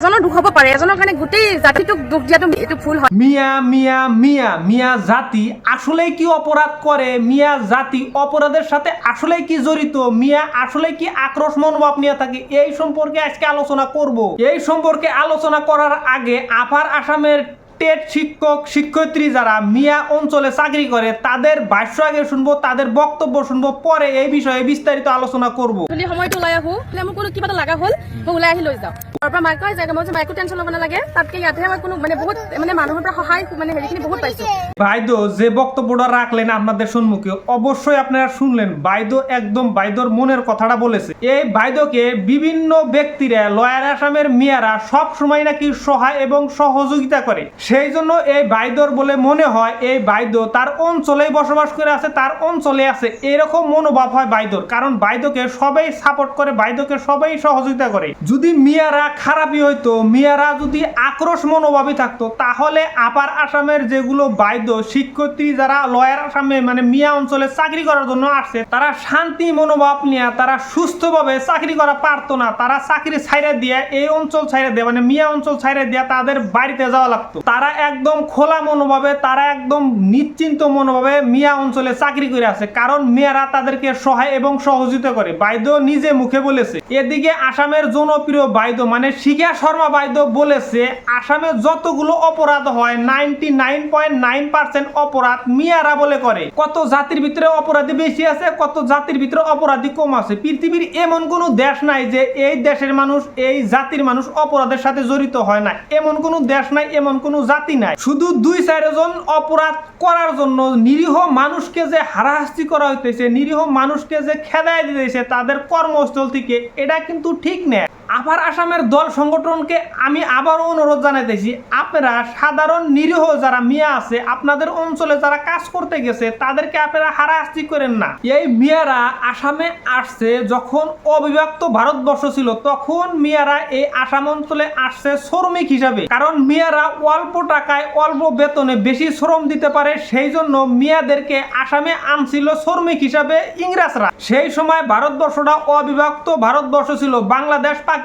এজনৰ দুখ হ'ব পাৰে। এজনৰ কাৰণে গোটেই জাতিটোক দুখ দিয়াটো এইটো ভুল হয়। মিয়া মিয়া মিয়া মিয়া জাতি আসলে কি অপরাধ করে? মিয়া জাতি অপরাধের সাথে আসলে কি জড়িত? মিয়া আসলে কি আক্রোশ মনোভাব নিয়ে থাকে? এই সম্পর্কে আজকে আলোচনা করব। এই সম্পর্কে আলোচনা করার আগে আপার আসামের টেট শিক্ষক শিক্ষয়িত্রী যারা মিয়া অঞ্চলে চাকরি করে তাদের ভাষ্য আগে শুনব তাদের বক্তব্য শুনব পরে এই বিষয়ে বিস্তারিত আলোচনা করব। বুলি সময়টো ওলাই আহো। বোলে মোৰ কোনো কিবা এটা লগা হ'ল মই ওলাই আহি লৈ যাওঁ। ঘৰৰ পৰা মাক কয় যে মই যে মাইকো টেনশ্যন ল'ব নালাগে তাতকে ইয়াতহে মই কোনো মানে বহুত মানে মানুহৰ পৰা সহায় মানে হেৰিখিনি বহুত পাইছোঁ। বাইদো যে বক্তব্যটা রাখলেন আপনাদের সম্মুখে অবশ্যই আপনারা শুনলেন। বাইদো একদম বাইদোর মনের কথাটা বলেছে। এই বাইদোকে বিভিন্ন ব্যক্তিরা লয়ার আসামের মেয়ারা সব সময় নাকি সহায় এবং সহযোগিতা করে। সেই জন্য এই বাইদোর বলে মনে হয় এই বাইদো তার অঞ্চলেই বসবাস করে আছে, তার অঞ্চলে আছে। এরকম মনোভাব হয় বাইদোর, কারণ বাইদোকে সবাই সাপোর্ট করে, বাইদোকে সবাই সহযোগিতা করে। যদি মিয়ারা খারাপই হইতো, মিয়ারা যদি আক্রোশ মনোভাবই থাকতো, তাহলে আপার আসামের যেগুলো বাইদ্য শিক্ষয়িত্রী যারা, লয়ার আসামে মানে মিয়া অঞ্চলে চাকরি করার জন্য আসছে, তারা শান্তি মনোভাব নিয়ে, তারা সুস্থভাবে চাকরি করা পারতো না, তারা চাকরি ছাইরে দিয়ে, এই অঞ্চল ছাইরে দিয়ে মানে মিয়া অঞ্চল ছাইরে দিয়ে তাদের বাড়িতে যাওয়া লাগতো। তারা একদম খোলা মনোভাবে, তারা একদম নিশ্চিন্ত মনোভাবে মিয়া অঞ্চলে চাকরি করে আছে। কারণ মেয়েরা তাদেরকে সহায় এবং সহযোগিতা করে। বাইদ নিজে মুখে বলেছে। এদিকে আসামের জনপ্রিয় বাইদ মানে শিখা শর্মা বাইদ বলেছে, আসামে যতগুলো অপরাধ হয় ninety nine point nine percent অপরাধ মিয়ারা বলে করে। কত জাতির ভিতরে অপরাধী বেশি আছে, কত জাতির ভিতরে অপরাধী কম আছে। পৃথিবীর এমন কোনো দেশ নাই যে এই দেশের মানুষ, এই জাতির মানুষ অপরাধের সাথে জড়িত হয় না। এমন কোনো দেশ নাই, এমন কোনো জাতি নাই। শুধু দুই চারজন অপরাধ করার জন্য নিরীহ মানুষকে যে হারাহাস্তি করা হইতেছে নিরীহ মানুষকে যে খেদায় দিতেছে তাদের কর্মস্থল থেকে এটা কিন্তু ঠিক না আবার আসামের দল সংগঠনকে আমি আবারও অনুরোধ জানাইতেছি, আপনারা সাধারণ নিরীহ যারা মিয়া আছে, আপনাদের অঞ্চলে যারা কাজ করতে গেছে, তাদেরকে আপনারা হারাহাস্তি করেন না। এই মিয়ারা আসামে আসছে যখন অবিভক্ত ভারতবর্ষ ছিল, তখন মিয়ারা এই আসাম অঞ্চলে আসছে শ্রমিক হিসাবে। কারণ মিয়ারা অল্প টাকায় অল্প বেতনে বেশি শ্রম দিতে পারে, সেই জন্য মিয়াদেরকে আসামে আনছিল শ্রমিক হিসাবে ইংরেজরা। সেই সময় ভারতবর্ষটা অবিভক্ত ভারতবর্ষ ছিল, বাংলাদেশ, পাকিস্তান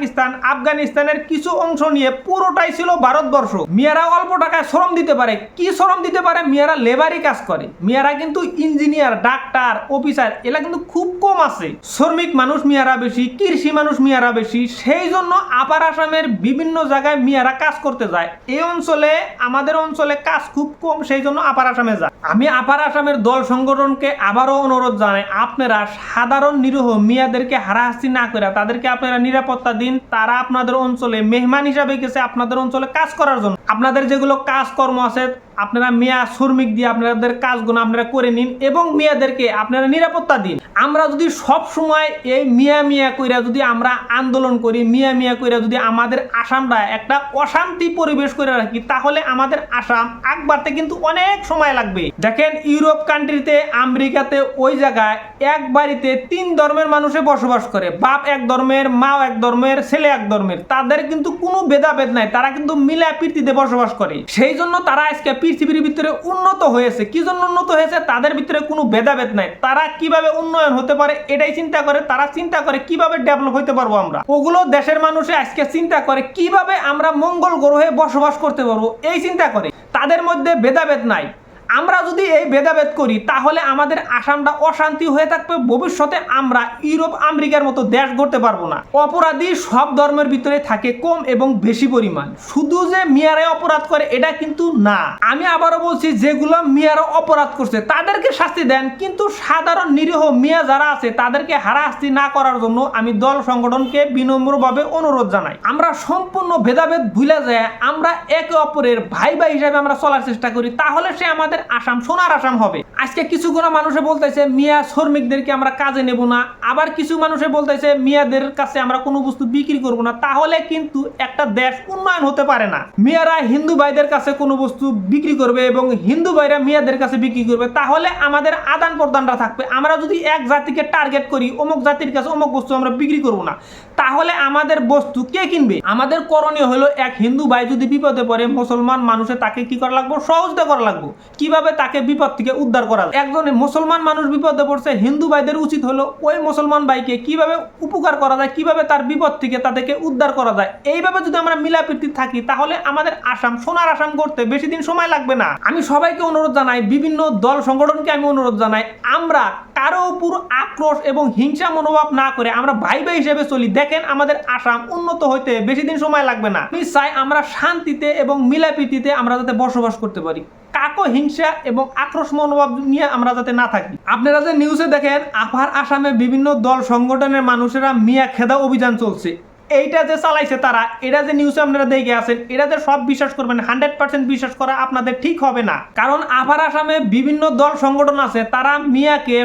আফগানিস্তানের কিছু অংশ নিয়ে পুরোটাই ছিল ভারতবর্ষ। মিয়ারা অল্প টাকায় শ্রম দিতে পারে। কি শ্রম দিতে পারে? মিয়ারা লেবারি কাজ করে। মিয়ারা কিন্তু ইঞ্জিনিয়ার, ডাক্তার, অফিসার, এরা কিন্তু খুব কম আছে। শ্রমিক মানুষ মিয়ারা বেশি, কৃষি মানুষ মিয়ারা বেশি। সেই জন্য আপার আসামের বিভিন্ন জায়গায় মিয়ারা কাজ করতে যায়। এই অঞ্চলে, আমাদের অঞ্চলে কাজ খুব কম, সেই জন্য আপার আসামে যায়। আমি আপার আসামের দল সংগঠনকে আবারও অনুরোধ জানাই, আপনারা সাধারণ নিরীহ মিয়াদেরকে হারাহাস্তি না করে, তাদেরকে আপনারা নিরাপত্তা দিন তারা আপনাদের অঞ্চলে মেহমান হিসাবে গেছে আপনাদের অঞ্চলে কাজ করার জন্য। আপনাদের যেগুলো কাজকর্ম আছে আপনারা মেয়া শ্রমিক দিয়ে আপনাদের কাজগুলো আপনারা করে নিন এবং মেয়াদেরকে আপনারা নিরাপত্তা দিন। আমরা যদি সব সময় এই মিয়া মিয়া কইরা যদি আমরা আন্দোলন করি, মিয়া মিয়া কইরা যদি আমাদের আসামটা একটা অশান্তি পরিবেশ করে রাখি, তাহলে আমাদের আসাম আগ বাড়তে কিন্তু অনেক সময় লাগবে। দেখেন, ইউরোপ কান্ট্রিতে আমেরিকাতে ওই জায়গায় এক বাড়িতে তিন ধর্মের মানুষে বসবাস করে। বাপ এক ধর্মের, মাও এক ধর্মের, ছেলে এক ধর্মের। তাদের কিন্তু কোনো ভেদাভেদ নাই, তারা কিন্তু মিলা প্রীতিতে বসবাস করে। সেই জন্য তারা আজকে পৃথিবীর ভিতরে উন্নত হয়েছে। কি জন্য উন্নত হয়েছে? তাদের ভিতরে কোনো ভেদাভেদ নাই। তারা কীভাবে উন্নয়ন হতে পারে এটাই চিন্তা করে। তারা চিন্তা করে কীভাবে ডেভেলপ হতে পারব আমরা। ওগুলো দেশের মানুষে আজকে চিন্তা করে কীভাবে আমরা মঙ্গল গ্রহে বসবাস করতে পারব। এই চিন্তা করে। তাদের মধ্যে ভেদাভেদ নাই। আমরা যদি এই ভেদাভেদ করি, তাহলে আমাদের আসামটা অশান্তি হয়ে থাকবে, ভবিষ্যতে আমরা ইউরোপ, আমেরিকার মতো দেশ গড়তে পারব না। অপরাধী সব ধর্মের ভিতরে থাকে কম এবং বেশি পরিমাণ। শুধু যে মিয়ারে অপরাধ করে, এটা কিন্তু না। আমি আবারও বলছি, যেগুলো মিয়ারা অপরাধ করছে, তাদেরকে শাস্তি দেন, কিন্তু সাধারণ নিরীহ মিয়া যারা আছে, তাদেরকে হারাহাস্তি না করার জন্য আমি দল সংগঠনকে বিনম্রভাবে অনুরোধ জানাই। আমরা সম্পূর্ণ ভেদাভেদ ভুলে যায়, আমরা একে অপরের ভাই ভাই হিসাবে আমরা চলার চেষ্টা করি, তাহলে সে আমাদের আসাম, সোনার আসাম হবে। আজকে কিছু কোনো মানুষে বলতেছে, মিয়া, শ্রমিকদেরকে আমরা কাজে নেব না। আবার কিছু মানুষে বলতেছে, মিয়াদের কাছে আমরা কোনো বস্তু বিক্রি করব না। তাহলে কিন্তু একটা দেশ উন্নয়ন হতে পারে না। মিয়ারা হিন্দু ভাইদের কাছে কোনো বস্তু বিক্রি করবে এবং হিন্দু ভাইরা মিয়াদের কাছে বিক্রি করবে, তাহলে আমাদের আদান প্রদানটা থাকবে। আমরা যদি এক জাতিকে টার্গেট করি, অমুক জাতির কাছে অমুক বস্তু আমরা বিক্রি করব না, তাহলে আমাদের বস্তু কে কিনবে? আমাদের করণীয় হলো, এক হিন্দু ভাই যদি বিপদে পড়ে, মুসলমান মানুষে তাকে কি করা লাগবে? সহযোগিতা করা লাগবে। কি কীভাবে তাকে বিপদ থেকে উদ্ধার করা একজন মুসলমান মানুষ বিপদে পড়ছে, হিন্দু ভাইদের উচিত হলো ওই মুসলমান ভাইকে কীভাবে উপকার করা যায়, কীভাবে তার বিপদ থেকে তাদেরকে উদ্ধার করা যায়? এইভাবে যদি আমরা মিলাপ্রীতি থাকি, তাহলে আমাদের আসাম, সোনার আসাম করতে বেশি দিন সময় লাগবে না। আমি সবাইকে অনুরোধ জানাই, বিভিন্ন দল সংগঠনকে আমি অনুরোধ জানাই, আমরা কারও উপর আক্রোশ এবং হিংসা মনোভাব না করে আমরা ভাই ভাই হিসেবে চলি। দেখেন আমাদের আসাম উন্নত হইতে বেশি দিন সময় লাগবে না। আমি চাই আমরা শান্তিতে এবং মিলাপ্রীতিতে আমরা যাতে বসবাস করতে পারি। কাকো হিংসা এবং আক্রোশ মনোভাব নিয়ে আমরা যাতে না থাকি। আপনারা যে নিউজে দেখেন আফার আসামে বিভিন্ন দল, সংগঠনের মানুষেরা মিয়া খেদা অভিযান চলছে। এইটা যে চালাইছে তারা, এটা যে নিউজে আপনারা দেখে আছেন, এটা যে সব বিশ্বাস করবেন হান্ড্রেড পার্সেন্ট বিশ্বাস করা আপনাদের ঠিক হবে না। কারণ আপার আসামে বিভিন্ন দল সংগঠন আছে, তারা মিয়াকে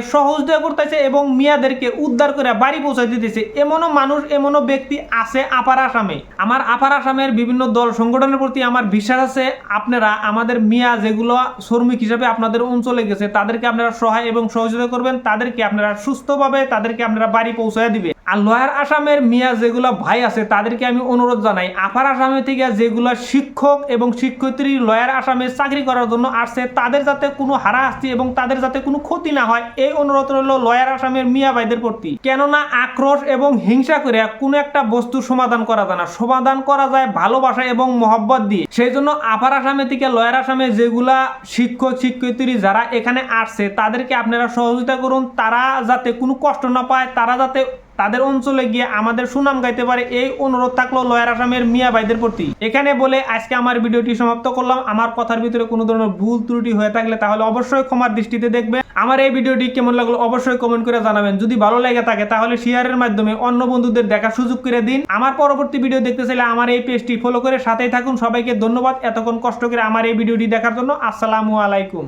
দেওয়া করতেছে এবং মিয়াদেরকে উদ্ধার করে বাড়ি পৌঁছে দিতেছে। এমনও মানুষ, এমনও ব্যক্তি আছে আপার আসামে। আমার আপার আসামের বিভিন্ন দল সংগঠনের প্রতি আমার বিশ্বাস আছে, আপনারা আমাদের মিয়া যেগুলো শ্রমিক হিসাবে আপনাদের অঞ্চলে গেছে, তাদেরকে আপনারা সহায় এবং সহযোগিতা করবেন, তাদেরকে আপনারা সুস্থভাবে, তাদেরকে আপনারা বাড়ি পৌঁছায় দিবে আর লোয়ার আসামের মিয়া যেগুলো ভাই আছে, তাদেরকে আমি অনুরোধ জানাই, আপার আসামে থেকে যেগুলো শিক্ষক এবং শিক্ষয়িত্রী লয়ার আসামে চাকরি করার জন্য আসছে, তাদের যাতে কোনো হারাহাস্তি এবং তাদের যাতে কোনো ক্ষতি না হয়, এই অনুরোধ রইল লয়ার আসামের মিয়া ভাইদের প্রতি। কেননা আক্রোশ এবং হিংসা করে কোনো একটা বস্তু সমাধান করা যায় না। সমাধান করা যায় ভালোবাসা এবং মহব্বত দিয়ে। সেই জন্য আপার আসামে থেকে লয়ার আসামে যেগুলা শিক্ষক, শিক্ষয়িত্রী যারা এখানে আসছে, তাদেরকে আপনারা সহযোগিতা করুন। তারা যাতে কোনো কষ্ট না পায়, তারা যাতে তাদের অঞ্চলে গিয়ে আমাদের সুনাম গাইতে পারে এই অনুরোধ থাকল লয়ার আসামের মিয়া ভাইদের প্রতি। এখানে বলে আজকে আমার ভিডিওটি সমাপ্ত করলাম। আমার কথার ভিতরে কোনো ধরনের ভুল ত্রুটি হয়ে থাকলে তাহলে অবশ্যই ক্ষমার দৃষ্টিতে দেখবেন। আমার এই ভিডিওটি কেমন লাগল অবশ্যই কমেন্ট করে জানাবেন। যদি ভালো লেগে থাকে তাহলে শেয়ারের মাধ্যমে অন্য বন্ধুদের দেখার সুযোগ করে দিন। আমার পরবর্তী ভিডিও দেখতে চাইলে আমার এই পেজটি ফলো করে সাথেই থাকুন। সবাইকে ধন্যবাদ। এতক্ষণ কষ্ট করে আমার এই ভিডিওটি দেখার জন্য আসসালামু আলাইকুম।